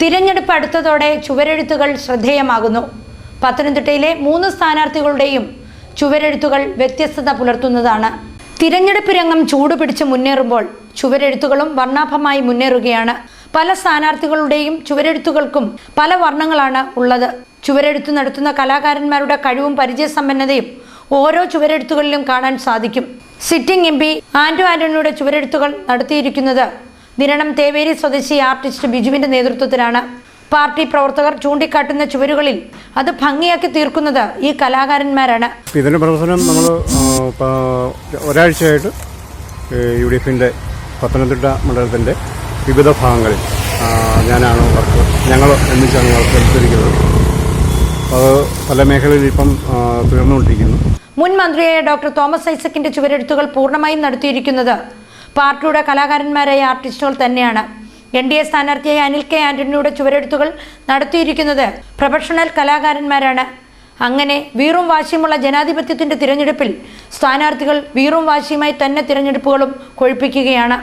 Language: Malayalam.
തിരഞ്ഞെടുപ്പ് അടുത്തതോടെ ചുവരെഴുത്തുകൾ ശ്രദ്ധേയമാകുന്നു. പത്തനംതിട്ടയിലെ മൂന്ന് സ്ഥാനാർത്ഥികളുടെയും ചുവരെഴുത്തുകൾ വ്യത്യസ്തത പുലർത്തുന്നതാണ്. തിരഞ്ഞെടുപ്പ് രംഗം ചൂടുപിടിച്ച് മുന്നേറുമ്പോൾ ചുവരെഴുത്തുകളും വർണാഭമായി മുന്നേറുകയാണ്. പല സ്ഥാനാർത്ഥികളുടെയും ചുവരെഴുത്തുകൾക്കും പല വർണങ്ങളാണ് ഉള്ളത്. ചുവരെഴുത്ത് നടത്തുന്ന കലാകാരന്മാരുടെ കഴിവും പരിചയസമ്പന്നതയും ഓരോ ചുവരെഴുത്തുകളിലും കാണാൻ സാധിക്കും. സിറ്റിംഗ് എം പി ആന്റോ ആന്റണിയുടെ ചുവരെഴുത്തുകൾ നടത്തിയിരിക്കുന്നത് നിരണം തേവേരി സ്വദേശി ആർട്ടിസ്റ്റ് ബിജുവിന്റെ നേതൃത്വത്തിലാണ്. പാർട്ടി പ്രവർത്തകർ ചൂണ്ടിക്കാട്ടുന്ന ചുവരുകളിൽ അത് ഭംഗിയാക്കി തീർക്കുന്നത് ഈ കലാകാരന്മാരാണ്. ഇതിന്റെ പ്രവർത്തനം നമ്മൾ ഒരാഴ്ചയായിട്ട് യു ഡി എഫിന്റെ പത്തനംതിട്ട മണ്ഡലത്തിന്റെ വിവിധ ഭാഗങ്ങളിൽ ഞാനാണ് വർക്ക് ഞങ്ങൾ ഒന്നിച്ചാണ് വർക്ക് എടുത്തിരിക്കുന്നത്. അത് പല മേഖലയിൽ ഇപ്പം തീർന്നുകൊണ്ടിരിക്കുന്നു മുൻ മന്ത്രിയായ ഡോക്ടർ തോമസ് ഐസക്കിന്റെ ചുവരെഴുത്തുകൾ പൂർണമായും നടത്തിയിരിക്കുന്നത് പാർട്ടിയുടെ കലാകാരന്മാരായ ആർട്ടിസ്റ്റുകൾ തന്നെയാണ്. എൻ ഡി എ സ്ഥാനാർത്ഥിയായ അനിൽ കെ ആന്റണിയുടെ ചുവരെഴുത്തുകൾ നടത്തിയിരിക്കുന്നത് പ്രൊഫഷണൽ കലാകാരന്മാരാണ്. അങ്ങനെ വീറും വാശിയുമുള്ള ജനാധിപത്യത്തിന്റെ തിരഞ്ഞെടുപ്പിൽ സ്ഥാനാർത്ഥികൾ വീറും വാശിയുമായി തന്നെ തിരഞ്ഞെടുപ്പുകളും കൊഴിപ്പിക്കുകയാണ്.